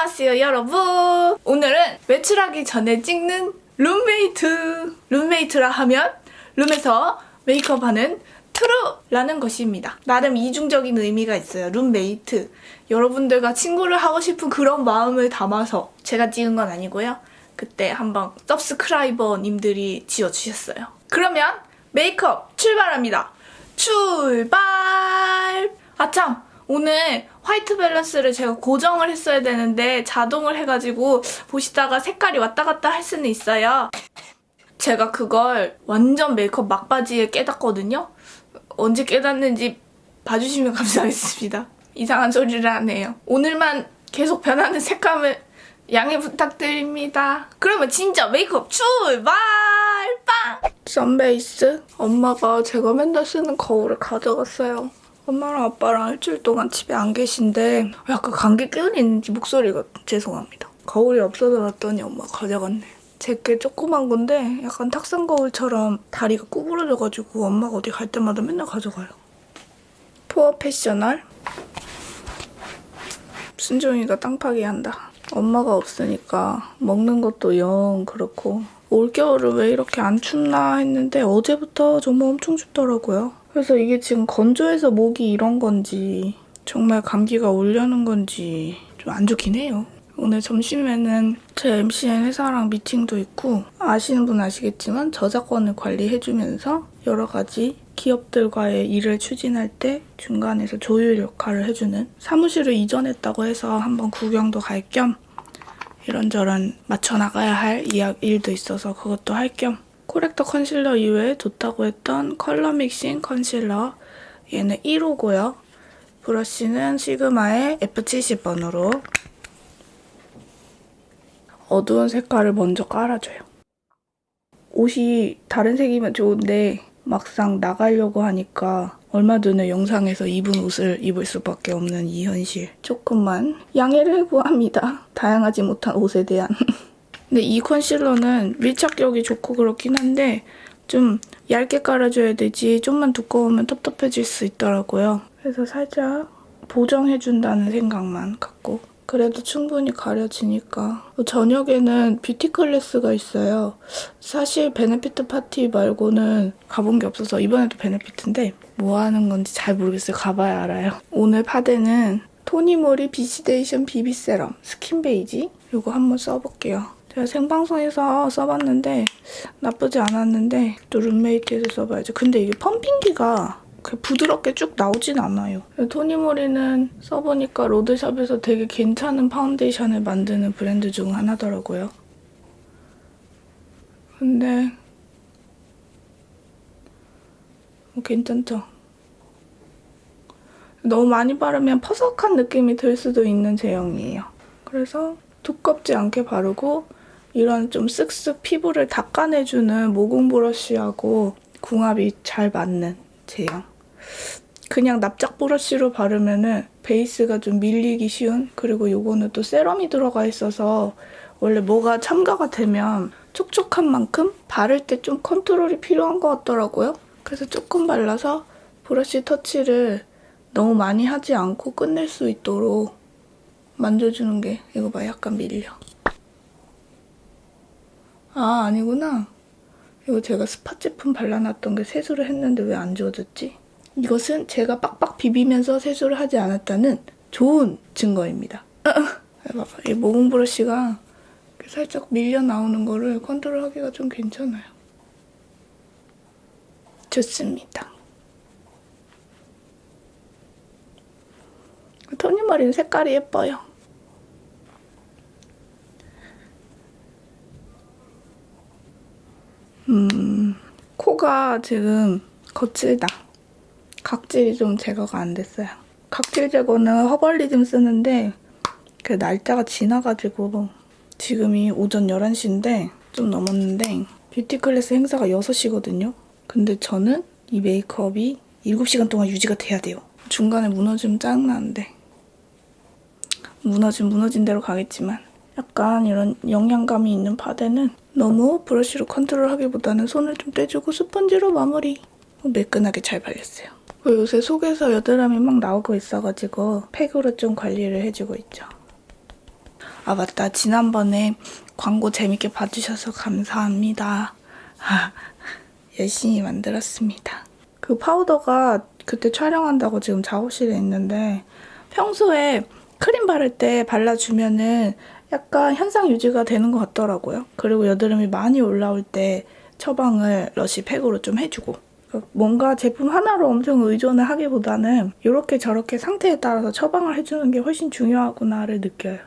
안녕하세요 여러분. 오늘은 외출하기 전에 찍는 룸메이트. 룸메이트라 하면 룸에서 메이크업하는 트루라는 것입니다. 나름 이중적인 의미가 있어요 룸메이트. 여러분들과 친구를 하고 싶은 그런 마음을 담아서 제가 찍은 건 아니고요. 그때 한번 서브스크라이버님들이 지어주셨어요. 그러면 메이크업 출발합니다. 출발! 아참 오늘 화이트 밸런스를 제가 고정을 했어야 되는데 자동을 해가지고 보시다가 색깔이 왔다 갔다 할 수는 있어요. 제가 그걸 완전 메이크업 막바지에 깨닫거든요. 언제 깨닫는지 봐주시면 감사하겠습니다. 이상한 소리를 하네요. 오늘만 계속 변하는 색감을 양해 부탁드립니다. 그러면 진짜 메이크업 출발! 빵! 선베이스 엄마가 제가 맨날 쓰는 거울을 가져갔어요. 엄마랑 아빠랑 일주일 동안 집에 안 계신데 약간 감기 기운이 있는지 목소리가 죄송합니다. 거울이 없어져 놨더니 엄마가 가져갔네. 제게 조그만 건데 약간 탁상 거울처럼 다리가 구부러져가지고 엄마가 어디 갈 때마다 맨날 가져가요. 포어 패셔널 순종이가 땅파기 한다. 엄마가 없으니까 먹는 것도 영 그렇고 올겨울은 왜 이렇게 안 춥나 했는데 어제부터 정말 엄청 춥더라고요. 그래서 이게 지금 건조해서 목이 이런 건지 정말 감기가 오려는 건지 좀 안 좋긴 해요. 오늘 점심에는 제 MCN 회사랑 미팅도 있고 아시는 분 아시겠지만 저작권을 관리해주면서 여러 가지 기업들과의 일을 추진할 때 중간에서 조율 역할을 해주는 사무실을 이전했다고 해서 한번 구경도 갈 겸 이런저런 맞춰 나가야 할 일도 있어서 그것도 할 겸 코렉터 컨실러 이외에 좋다고 했던 컬러 믹싱 컨실러 얘는 1호고요. 브러쉬는 시그마의 F70번으로 어두운 색깔을 먼저 깔아줘요. 옷이 다른 색이면 좋은데 막상 나가려고 하니까 얼마 전에 영상에서 입은 옷을 입을 수밖에 없는 이 현실. 조금만 양해를 구합니다. 다양하지 못한 옷에 대한. 근데 이 컨실러는 밀착력이 좋고 그렇긴 한데 좀 얇게 깔아줘야 되지 좀만 두꺼우면 텁텁해질 수 있더라고요. 그래서 살짝 보정해준다는 생각만 갖고 그래도 충분히 가려지니까 저녁에는 뷰티 클래스가 있어요. 사실 베네피트 파티 말고는 가본 게 없어서 이번에도 베네피트인데 뭐 하는 건지 잘 모르겠어요. 가봐야 알아요. 오늘 파데는 토니모리 비시데이션 비비 세럼 스킨 베이지 이거 한번 써볼게요. 생방송에서 써봤는데 나쁘지 않았는데 또 룸메이트에서 써봐야죠. 근데 이게 펌핑기가 그 부드럽게 쭉 나오진 않아요. 토니모리는 써보니까 로드샵에서 되게 괜찮은 파운데이션을 만드는 브랜드 중 하나더라고요. 근데 뭐 괜찮죠? 너무 많이 바르면 퍼석한 느낌이 들 수도 있는 제형이에요. 그래서 두껍지 않게 바르고 이런 좀 쓱쓱 피부를 닦아내주는 모공 브러쉬하고 궁합이 잘 맞는 제형. 그냥 납작 브러쉬로 바르면은 베이스가 좀 밀리기 쉬운 그리고 요거는 또 세럼이 들어가 있어서 원래 뭐가 첨가가 되면 촉촉한 만큼 바를 때 좀 컨트롤이 필요한 것 같더라고요. 그래서 조금 발라서 브러쉬 터치를 너무 많이 하지 않고 끝낼 수 있도록 만져주는 게 이거 봐 약간 밀려. 아 아니구나. 이거 제가 스팟 제품 발라놨던 게 세수를 했는데 왜 안 지워졌지? 이것은 제가 빡빡 비비면서 세수를 하지 않았다는 좋은 증거입니다. 봐봐, 이 모공 브러쉬가 살짝 밀려 나오는 거를 컨트롤하기가 좀 괜찮아요. 좋습니다. 토니머리는 색깔이 예뻐요. 음, 코가 지금 거칠다. 각질이 좀 제거가 안 됐어요. 각질 제거는 허벌리즘 쓰는데 그 날짜가 지나가지고 지금이 오전 11시인데 좀 넘었는데 뷰티 클래스 행사가 6시거든요. 근데 저는 이 메이크업이 7시간 동안 유지가 돼야 돼요. 중간에 무너지면 짜증나는데 무너진 무너진 대로 가겠지만 약간 이런 영양감이 있는 파데는 너무 브러쉬로 컨트롤하기보다는 손을 좀 떼주고 스펀지로 마무리 매끈하게 잘 발렸어요. 그리고 요새 속에서 여드름이 막 나오고 있어가지고 팩으로 좀 관리를 해주고 있죠. 아, 맞다. 지난번에 광고 재밌게 봐주셔서 감사합니다. 열심히 만들었습니다. 그 파우더가 그때 촬영한다고 지금 작업실에 있는데 평소에 크림 바를 때 발라주면은 약간 현상 유지가 되는 것 같더라고요. 그리고 여드름이 많이 올라올 때 처방을 러시 팩으로 좀 해주고 뭔가 제품 하나로 엄청 의존을 하기보다는 이렇게 저렇게 상태에 따라서 처방을 해주는 게 훨씬 중요하구나를 느껴요.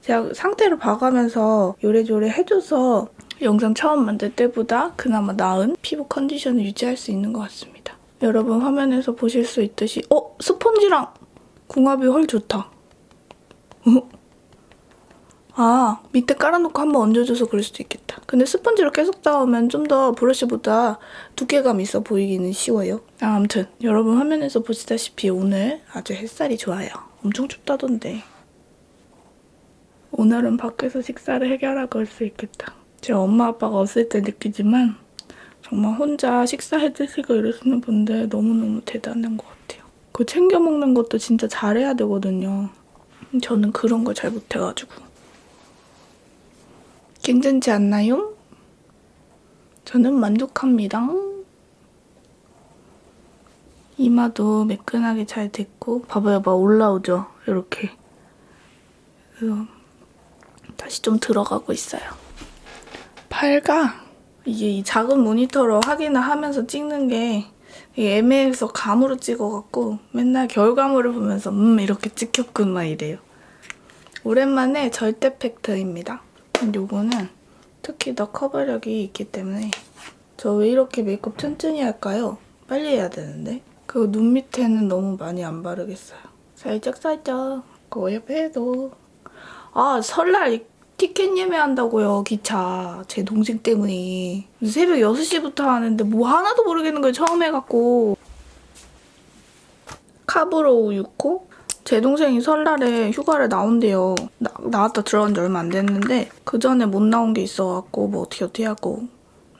제가 상태를 봐가면서 요래조래 해줘서 영상 처음 만들 때보다 그나마 나은 피부 컨디션을 유지할 수 있는 것 같습니다. 여러분 화면에서 보실 수 있듯이 어? 스펀지랑 궁합이 헐 좋다. 어? 아 밑에 깔아놓고 한번 얹어줘서 그럴 수도 있겠다. 근데 스펀지로 계속 닿으면 좀 더 브러쉬보다 두께감 있어 보이기는 쉬워요. 아, 아무튼 여러분 화면에서 보시다시피 오늘 아주 햇살이 좋아요. 엄청 춥다던데. 오늘은 밖에서 식사를 해결하고 올 수 있겠다. 제 엄마 아빠가 없을 때 느끼지만 정말 혼자 식사해 드시고 이러시는 분들 너무너무 대단한 것 같아요. 그 챙겨 먹는 것도 진짜 잘해야 되거든요. 저는 그런 걸 잘 못해가지고. 괜찮지 않나요? 저는 만족합니다. 이마도 매끈하게 잘 됐고 봐봐요, 막 올라오죠? 이렇게. 그래서 다시 좀 들어가고 있어요. 팔가 이게 이 작은 모니터로 확인을 하면서 찍는 게 애매해서 감으로 찍어갖고 맨날 결과물을 보면서 음 이렇게 찍혔구나 이래요. 오랜만에 절대 팩트입니다. 요거는 특히 더 커버력이 있기 때문에 저 왜 이렇게 메이크업 천천히 할까요? 빨리 해야 되는데. 그눈 밑에는 너무 많이 안 바르겠어요. 살짝 살짝. 그 옆에도. 아 설날 티켓 예매한다고요 기차. 제 동생 때문에. 새벽 6시부터 하는데 뭐 하나도 모르겠는 거예요 처음 해갖고. 카브로우 6호 제 동생이 설날에 휴가를 나온대요 나, 나왔다 들어간 지 얼마 안 됐는데 그 전에 못 나온 게 있어갖고 뭐 어떻게 어떻게 하고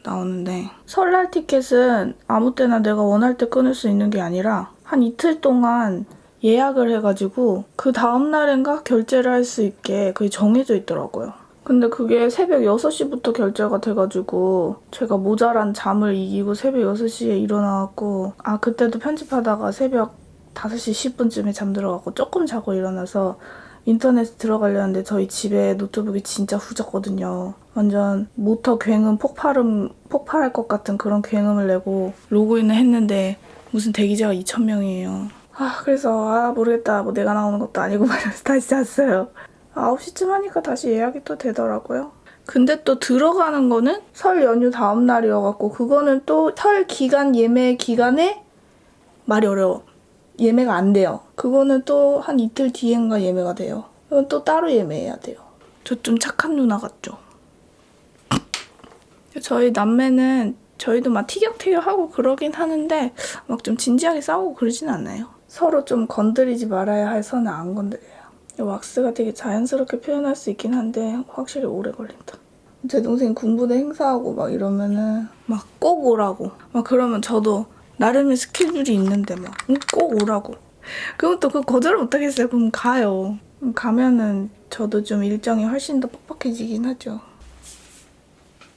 나오는데 설날 티켓은 아무 때나 내가 원할 때 끊을 수 있는 게 아니라 한 이틀 동안 예약을 해가지고 그 다음날인가 결제를 할 수 있게 그게 정해져 있더라고요. 근데 그게 새벽 6시부터 결제가 돼가지고 제가 모자란 잠을 이기고 새벽 6시에 일어나갖고 아 그때도 편집하다가 새벽 5시 10분쯤에 잠들어갖고 조금 자고 일어나서 인터넷에 들어가려는데 저희 집에 노트북이 진짜 후졌거든요. 완전 모터 굉음 폭발음 폭발할 것 같은 그런 굉음을 내고 로그인을 했는데 무슨 대기자가 2,000명이에요. 아 그래서 아 모르겠다 뭐 내가 나오는 것도 아니고 말해서 다시 잤어요 9시쯤 하니까 다시 예약이 또 되더라고요 근데 또 들어가는 거는 설 연휴 다음 날이어갖고 그거는 또 설 기간 예매 기간에 말이 어려워 예매가 안 돼요 그거는 또 한 이틀 뒤엔가 예매가 돼요 그건 또 따로 예매해야 돼요 저 좀 착한 누나 같죠 저희 남매는 저희도 막 티격태격하고 그러긴 하는데 막 좀 진지하게 싸우고 그러진 않아요. 서로 좀 건드리지 말아야 할 선을 안 건드려요. 이 왁스가 되게 자연스럽게 표현할 수 있긴 한데 확실히 오래 걸린다. 제 동생 군부대 행사하고 막 이러면은 막 꼭 오라고 막 그러면 저도 나름의 스케줄이 있는데 막 꼭 오라고 그럼 또 그 거절을 못 하겠어요. 그럼 가요. 가면은 저도 좀 일정이 훨씬 더 빡빡해지긴 하죠.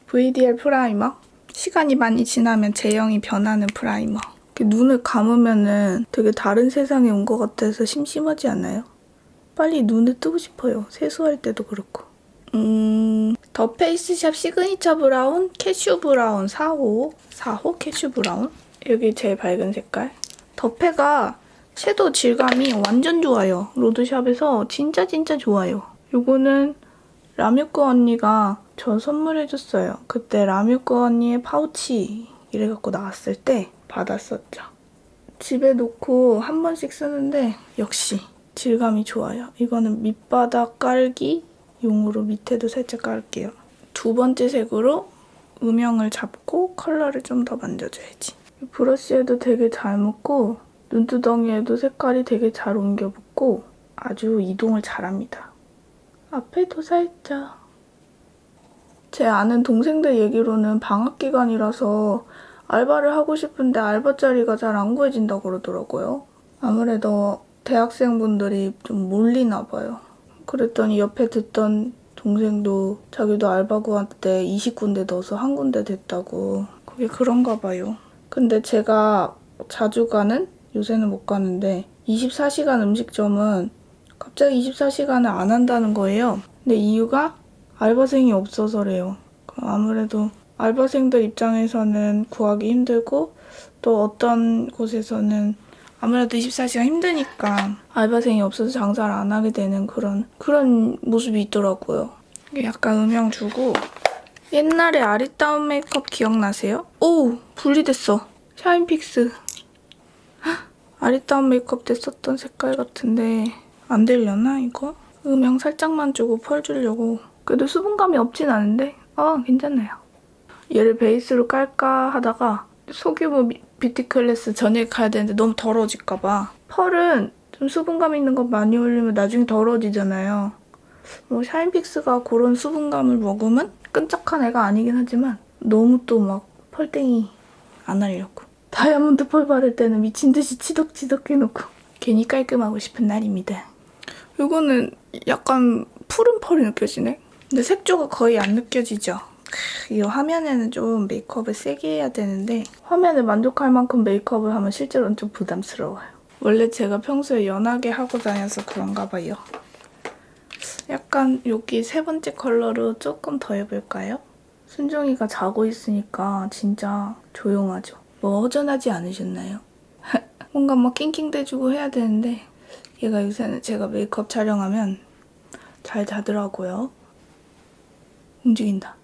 VDL 프라이머 시간이 많이 지나면 제형이 변하는 프라이머. 눈을 감으면은 되게 다른 세상에 온 것 같아서 심심하지 않아요? 빨리 눈을 뜨고 싶어요. 세수할 때도 그렇고. 음, 더 페이스샵 시그니처 브라운 캐슈 브라운 4호. 4호 캐슈 브라운. 여기 제일 밝은 색깔. 더페가 섀도우 질감이 완전 좋아요. 로드샵에서 진짜 진짜 좋아요. 요거는 라뮤코 언니가 저 선물해줬어요. 그때 라뮤코 언니의 파우치 이래갖고 나왔을 때 받았었죠. 집에 놓고 한 번씩 쓰는데 역시 질감이 좋아요. 이거는 밑바닥 깔기 용으로 밑에도 살짝 깔게요. 두 번째 색으로 음영을 잡고 컬러를 좀 더 만져줘야지. 이 브러쉬에도 되게 잘 묻고 눈두덩이에도 색깔이 되게 잘 옮겨 붙고 아주 이동을 잘합니다. 앞에도 살짝. 제 아는 동생들 얘기로는 방학 기간이라서 알바를 하고 싶은데 알바 자리가 잘 안 구해진다고 그러더라고요. 아무래도 대학생분들이 좀 몰리나 봐요. 그랬더니 옆에 듣던 동생도 자기도 알바 구할 때 20군데 넣어서 한 군데 됐다고. 그게 그런가 봐요. 근데 제가 자주 가는 요새는 못 가는데 24시간 음식점은 갑자기 24시간을 안 한다는 거예요. 근데 이유가 알바생이 없어서래요. 그 아무래도 알바생들 입장에서는 구하기 힘들고 또 어떤 곳에서는 아무래도 24시간 힘드니까 알바생이 없어서 장사를 안 하게 되는 그런 그런 모습이 있더라고요. 약간 음영 주고 옛날에 아리따운 메이크업 기억나세요? 오 분리됐어. 샤인픽스. 헉, 아리따운 메이크업 때 썼던 색깔 같은데 안 되려나 이거? 음영 살짝만 주고 펄 주려고. 그래도 수분감이 없진 않은데 아 괜찮아요. 얘를 베이스로 깔까 하다가 소규모 미- 뷰티 클래스 전에 가야 되는데 너무 더러워질까봐 펄은 좀 수분감 있는 거 많이 올리면 나중에 더러워지잖아요. 뭐 샤인픽스가 그런 수분감을 먹으면 끈적한 애가 아니긴 하지만 너무 또 막 펄땡이 안 하려고. 다이아몬드 펄 바를 때는 미친 듯이 치덕치덕 해놓고 괜히 깔끔하고 싶은 날입니다. 이거는 약간 푸른 펄이 느껴지네. 근데 색조가 거의 안 느껴지죠. 크, 이 화면에는 좀 메이크업을 세게 해야 되는데 화면에 만족할 만큼 메이크업을 하면 실제로는 좀 부담스러워요. 원래 제가 평소에 연하게 하고 다녀서 그런가 봐요. 약간 여기 세 번째 컬러로 조금 더 해볼까요? 순정이가 자고 있으니까 진짜 조용하죠. 뭐 허전하지 않으셨나요? 뭔가 막 낑낑대주고 해야 되는데 얘가 요새는 제가 메이크업 촬영하면 잘 자더라고요. 움직인다.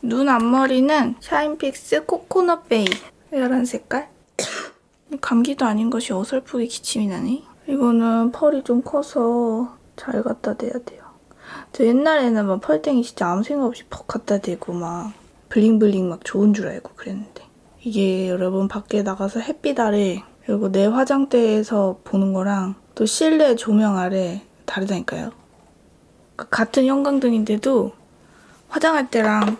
눈 앞머리는 샤인픽스 코코넛 베이 이런 색깔. 감기도 아닌 것이 어설프게 기침이 나네. 이거는 펄이 좀 커서 잘 갖다 대야 돼요. 저 옛날에는 막 펄땡이 진짜 아무 생각 없이 퍽 갖다 대고 막 블링블링 막 좋은 줄 알고 그랬는데 이게 여러분 밖에 나가서 햇빛 아래 그리고 내 화장대에서 보는 거랑 또 실내 조명 아래 다르다니까요. 그 같은 형광등인데도 화장할 때랑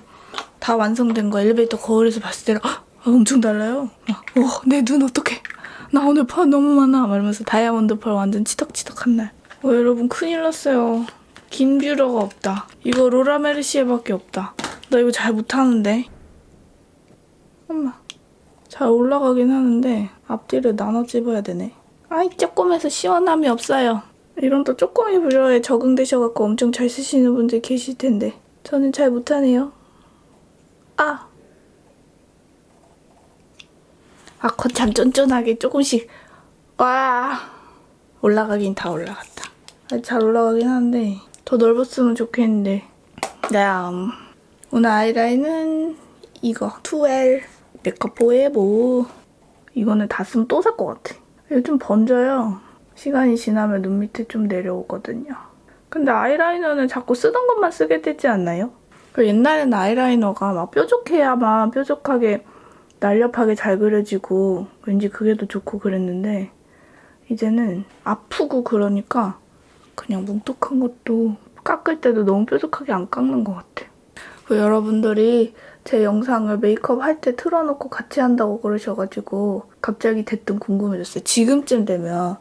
다 완성된 거 엘리베이터 거울에서 봤을 때랑 헉! 아, 엄청 달라요. 내눈 어떡해. 나 오늘 펄 너무 많아. 말면서 다이아몬드 펄 완전 치덕치덕한 날. 어, 여러분 큰일 났어요. 긴 뷰러가 없다. 이거 로라 메르시에밖에 없다. 나 이거 잘 못하는데. 엄마. 잘 올라가긴 하는데 앞뒤를 나눠 집어야 되네. 아이 조금해서 시원함이 없어요. 이런 또 쪼꼬미 뷰러에 적응되셔갖고 엄청 잘 쓰시는 분들 계실 텐데 저는 잘 못하네요. 아. 아, 거참 쫀쫀하게 조금씩 와 올라가긴 다 올라갔다. 아, 잘 올라가긴 하는데 더 넓었으면 좋겠는데. 다음 오늘 아이라인은 이거 투엘 메이크업 포에보 이거는 다 쓰면 또 살 것 같아. 좀 번져요. 시간이 지나면 눈 밑에 좀 내려오거든요. 근데 아이라이너는 자꾸 쓰던 것만 쓰게 되지 않나요? 그 옛날에는 아이라이너가 막 뾰족해야만 뾰족하게 날렵하게 잘 그려지고 왠지 그게 더 좋고 그랬는데 이제는 아프고 그러니까 그냥 뭉툭한 것도 깎을 때도 너무 뾰족하게 안 깎는 것 같아요. 그 여러분들이 제 영상을 메이크업 할 때 틀어놓고 같이 한다고 그러셔가지고 갑자기 대뜸 궁금해졌어요. 지금쯤 되면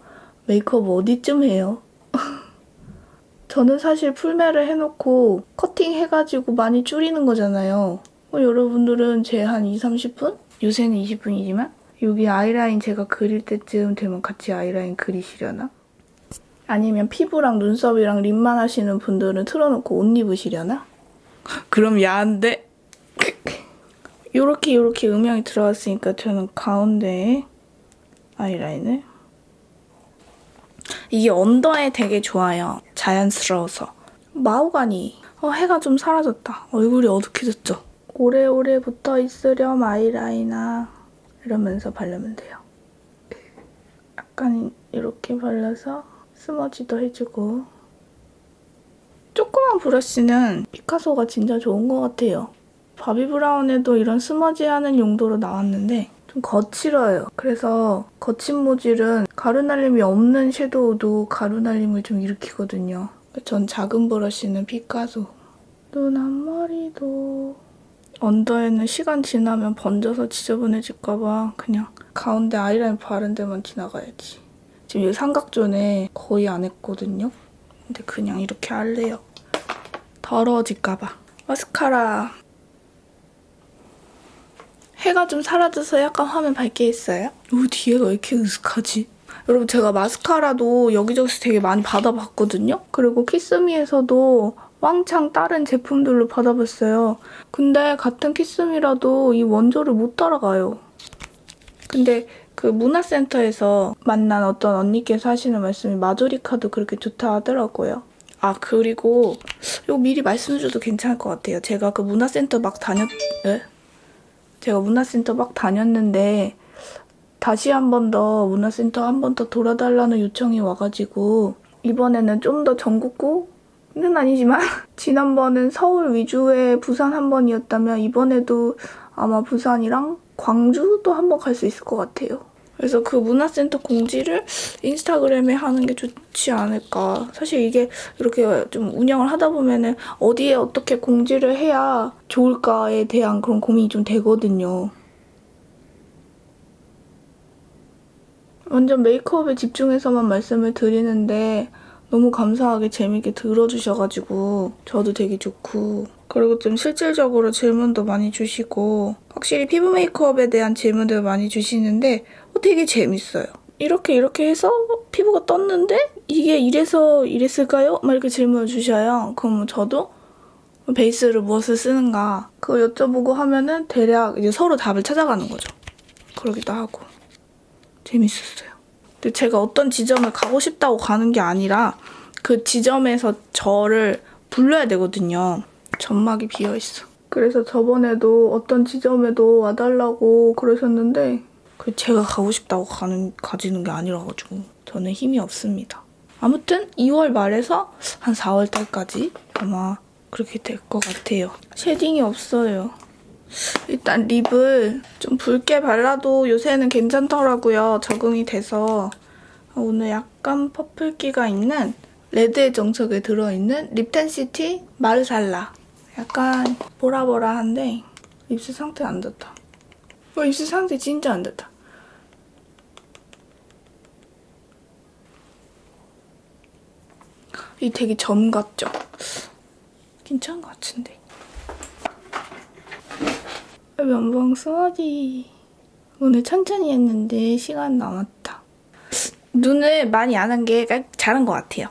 메이크업 어디쯤 해요? 저는 사실 풀메를 해놓고 커팅 해가지고 많이 줄이는 거잖아요. 어, 여러분들은 제 한 2, 30분? 요새는 20분이지만 여기 아이라인 제가 그릴 때쯤 되면 같이 아이라인 그리시려나? 아니면 피부랑 눈썹이랑 립만 하시는 분들은 틀어놓고 옷 입으시려나? 그럼 야한데? 요렇게 요렇게 음영이 들어갔으니까 저는 가운데에 아이라인을 이게 언더에 되게 좋아요. 자연스러워서. 마호가니. 어, 해가 좀 사라졌다. 얼굴이 어둑해졌죠? 오래오래 붙어 있으렴 아이라이너. 이러면서 바르면 돼요. 약간 이렇게 발라서 스머지도 해주고. 조그만 브러쉬는 피카소가 진짜 좋은 것 같아요. 바비 브라운에도 이런 스머지 하는 용도로 나왔는데 좀 거칠어요. 그래서 거친 모질은 가루날림이 없는 섀도우도 가루날림을 좀 일으키거든요. 전 작은 브러쉬는 피카소. 눈 앞머리도 언더에는 시간 지나면 번져서 지저분해질까봐 그냥 가운데 아이라인 바른 데만 지나가야지. 지금 여기 삼각존에 거의 안 했거든요. 근데 그냥 이렇게 할래요. 더러워질까봐. 마스카라. 해가 좀 사라져서 약간 화면 밝게 했어요. 오, 뒤에가 왜 이렇게 으슥하지? 여러분, 제가 마스카라도 여기저기서 되게 많이 받아봤거든요? 그리고 키스미에서도 왕창 다른 제품들로 받아봤어요. 근데 같은 키스미라도 이 원조를 못 따라가요. 근데 그 문화센터에서 만난 어떤 언니께서 하시는 말씀이 마조리카도 그렇게 좋다 하더라고요. 아 그리고 이거 미리 말씀해줘도 괜찮을 것 같아요. 제가 그 문화센터 막 다녔... 네? 제가 문화센터 막 다녔는데 다시 한 번 더 문화센터 한 번 더 돌아달라는 요청이 와가지고 이번에는 좀 더 전국구는 아니지만 지난번은 서울 위주의 부산 한 번이었다면 이번에도 아마 부산이랑 광주도 한 번 갈 수 있을 것 같아요. 그래서 그 문화센터 공지를 인스타그램에 하는 게 좋지 않을까. 사실 이게 이렇게 좀 운영을 하다 보면은 어디에 어떻게 공지를 해야 좋을까에 대한 그런 고민이 좀 되거든요. 완전 메이크업에 집중해서만 말씀을 드리는데 너무 감사하게 재밌게 들어주셔가지고 저도 되게 좋고 그리고 좀 실질적으로 질문도 많이 주시고 확실히 피부 메이크업에 대한 질문들 많이 주시는데 어, 되게 재밌어요. 이렇게 이렇게 해서 피부가 떴는데 이게 이래서 이랬을까요? 막 이렇게 질문을 주셔요. 그럼 저도 베이스를 무엇을 쓰는가 그거 여쭤보고 하면은 대략 이제 서로 답을 찾아가는 거죠. 그러기도 하고 재밌었어요. 근데 제가 어떤 지점을 가고 싶다고 가는 게 아니라 그 지점에서 저를 불러야 되거든요. 점막이 비어 있어. 그래서 저번에도 어떤 지점에도 와달라고 그러셨는데 그 제가 가고 싶다고 가는 가지는 게 아니라 가지고 저는 힘이 없습니다. 아무튼 2월 말에서 한 4월 달까지 아마 그렇게 될 것 같아요. 쉐딩이 없어요. 일단 립을 좀 붉게 발라도 요새는 괜찮더라고요. 적응이 돼서 오늘 약간 퍼플기가 있는 레드의 정석에 들어있는 립텐시티 마르살라. 약간 보라보라한데 입술 상태 안 좋다. 어, 입술 상태 진짜 안 좋다. 이 되게 점 같죠? 괜찮은 것 같은데. 면봉 써지. 오늘 천천히 했는데 시간 남았다. 눈을 많이 안 한 게 잘한 것 같아요.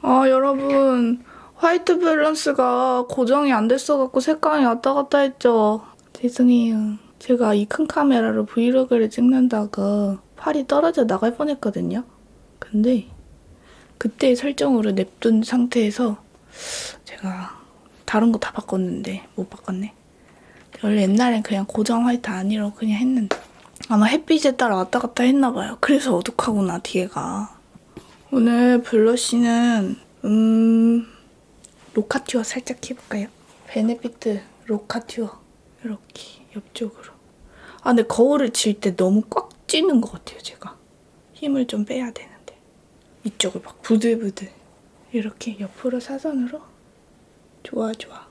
아 여러분 화이트 밸런스가 고정이 안 됐어갖고 색감이 왔다 갔다 했죠. 죄송해요. 제가 이 큰 카메라로 브이로그를 찍는다가 팔이 떨어져 나갈 뻔했거든요. 근데 그때 설정으로 냅둔 상태에서 제가 다른 거 다 바꿨는데 못 바꿨네. 원래 옛날엔 그냥 고정 화이트 아니라고 그냥 했는데 아마 햇빛에 따라 왔다 갔다 했나 봐요. 그래서 어둑하구나 뒤에가. 오늘 블러쉬는 음 로카튜어 살짝 해볼까요? 베네피트 로카튜어 이렇게 옆쪽으로. 아 근데 거울을 질때 너무 꽉 찌는 것 같아요 제가. 힘을 좀 빼야 되는데 이쪽을 막 부들부들 이렇게 옆으로 사선으로 좋아 좋아.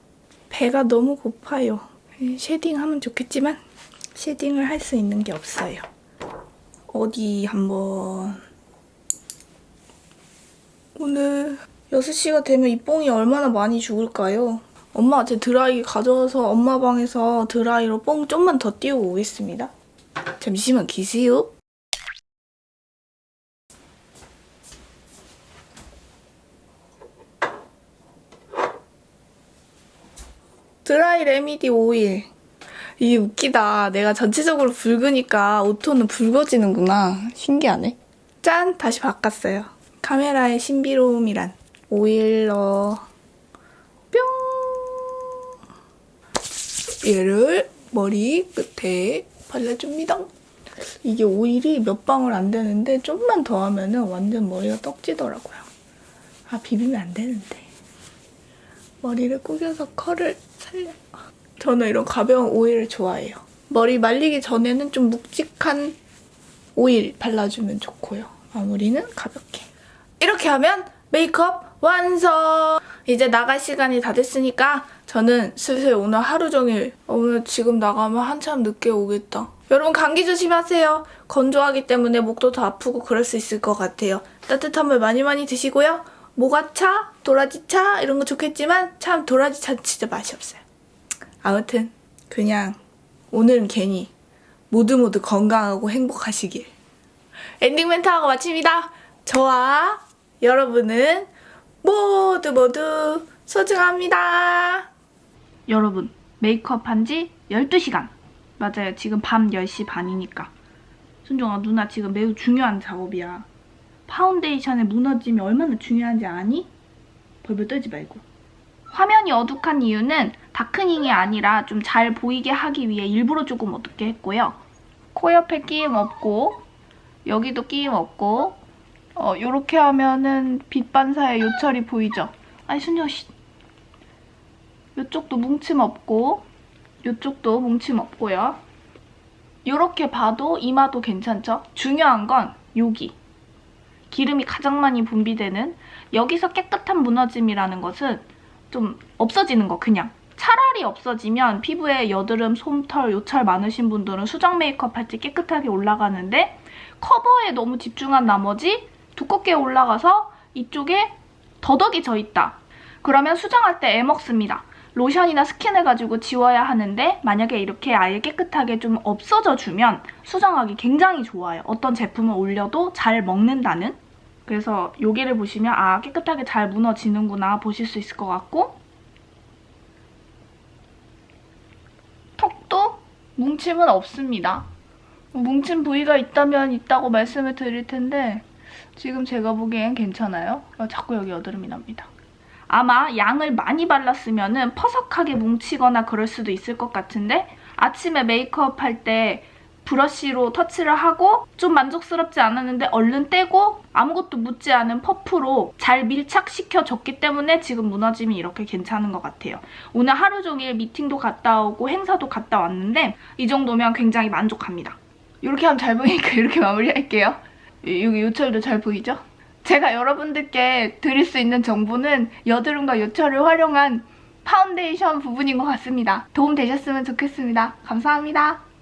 배가 너무 고파요. 쉐딩하면 좋겠지만 쉐딩을 할 수 있는 게 없어요. 어디 한번 오늘 6시가 되면 이 뽕이 얼마나 많이 죽을까요? 엄마 제 드라이 가져와서 엄마 방에서 드라이로 뽕 좀만 더 띄우고 오겠습니다. 잠시만 기세요. 드라이 레미디 오일. 이게 웃기다. 내가 전체적으로 붉으니까 오토는 붉어지는구나. 신기하네. 짠! 다시 바꿨어요. 카메라의 신비로움이란 오일러 뿅 얘를 머리 끝에 발라줍니다. 이게 오일이 몇 방울 안 되는데 좀만 더 하면은 완전 머리가 떡지더라고요. 아 비비면 안 되는데 머리를 구겨서 컬을 살려. 저는 이런 가벼운 오일을 좋아해요. 머리 말리기 전에는 좀 묵직한 오일 발라주면 좋고요. 마무리는 가볍게. 이렇게 하면 메이크업 완성! 이제 나갈 시간이 다 됐으니까 저는 슬슬 오늘 하루 종일 오늘 지금 나가면 한참 늦게 오겠다. 여러분 감기 조심하세요. 건조하기 때문에 목도 더 아프고 그럴 수 있을 것 같아요. 따뜻한 물 많이 많이 드시고요. 모가차, 도라지차 이런 거 좋겠지만 참 도라지차 진짜 맛이 없어요. 아무튼 그냥 오늘은 괜히 모두 모두 건강하고 행복하시길. 엔딩 멘트하고 마칩니다. 저와 여러분은 모두 모두 소중합니다. 여러분, 메이크업 한 지 12시간. 맞아요. 지금 밤 10시 반이니까. 순종아, 누나 지금 매우 중요한 작업이야. 파운데이션의 무너짐이 얼마나 중요한지 아니? 벌벌 떨지 말고. 화면이 어둑한 이유는 다크닝이 아니라 좀 잘 보이게 하기 위해 일부러 조금 어둡게 했고요. 코 옆에 끼임 없고, 여기도 끼임 없고, 어, 요렇게 하면은 빛 반사의 요철이 보이죠? 아니, 순정 씨. 요쪽도 뭉침 없고, 요쪽도 뭉침 없고요. 요렇게 봐도 이마도 괜찮죠? 중요한 건 여기. 기름이 가장 많이 분비되는 여기서 깨끗한 무너짐이라는 것은 좀 없어지는 거 그냥. 차라리 없어지면 피부에 여드름, 솜털, 요철 많으신 분들은 수정 메이크업 할 때 깨끗하게 올라가는데 커버에 너무 집중한 나머지 두껍게 올라가서 이쪽에 더덕이 져 있다. 그러면 수정할 때 애 먹습니다. 로션이나 스킨을 가지고 지워야 하는데 만약에 이렇게 아예 깨끗하게 좀 없어져 주면 수정하기 굉장히 좋아요. 어떤 제품을 올려도 잘 먹는다는. 그래서 여기를 보시면 아 깨끗하게 잘 무너지는구나 보실 수 있을 것 같고 턱도 뭉침은 없습니다. 뭉친 부위가 있다면 있다고 말씀을 드릴 텐데 지금 제가 보기엔 괜찮아요. 어, 자꾸 여기 여드름이 납니다. 아마 양을 많이 발랐으면 퍼석하게 뭉치거나 그럴 수도 있을 것 같은데 아침에 메이크업 할 때 브러쉬로 터치를 하고 좀 만족스럽지 않았는데 얼른 떼고 아무것도 묻지 않은 퍼프로 잘 밀착시켜줬기 때문에 지금 무너짐이 이렇게 괜찮은 것 같아요. 오늘 하루 종일 미팅도 갔다 오고 행사도 갔다 왔는데 이 정도면 굉장히 만족합니다. 이렇게 하면 잘 보이니까 이렇게 마무리할게요. 여기 요철도 잘 보이죠? 제가 여러분들께 드릴 수 있는 정보는 여드름과 요철을 활용한 파운데이션 부분인 것 같습니다. 도움 되셨으면 좋겠습니다. 감사합니다.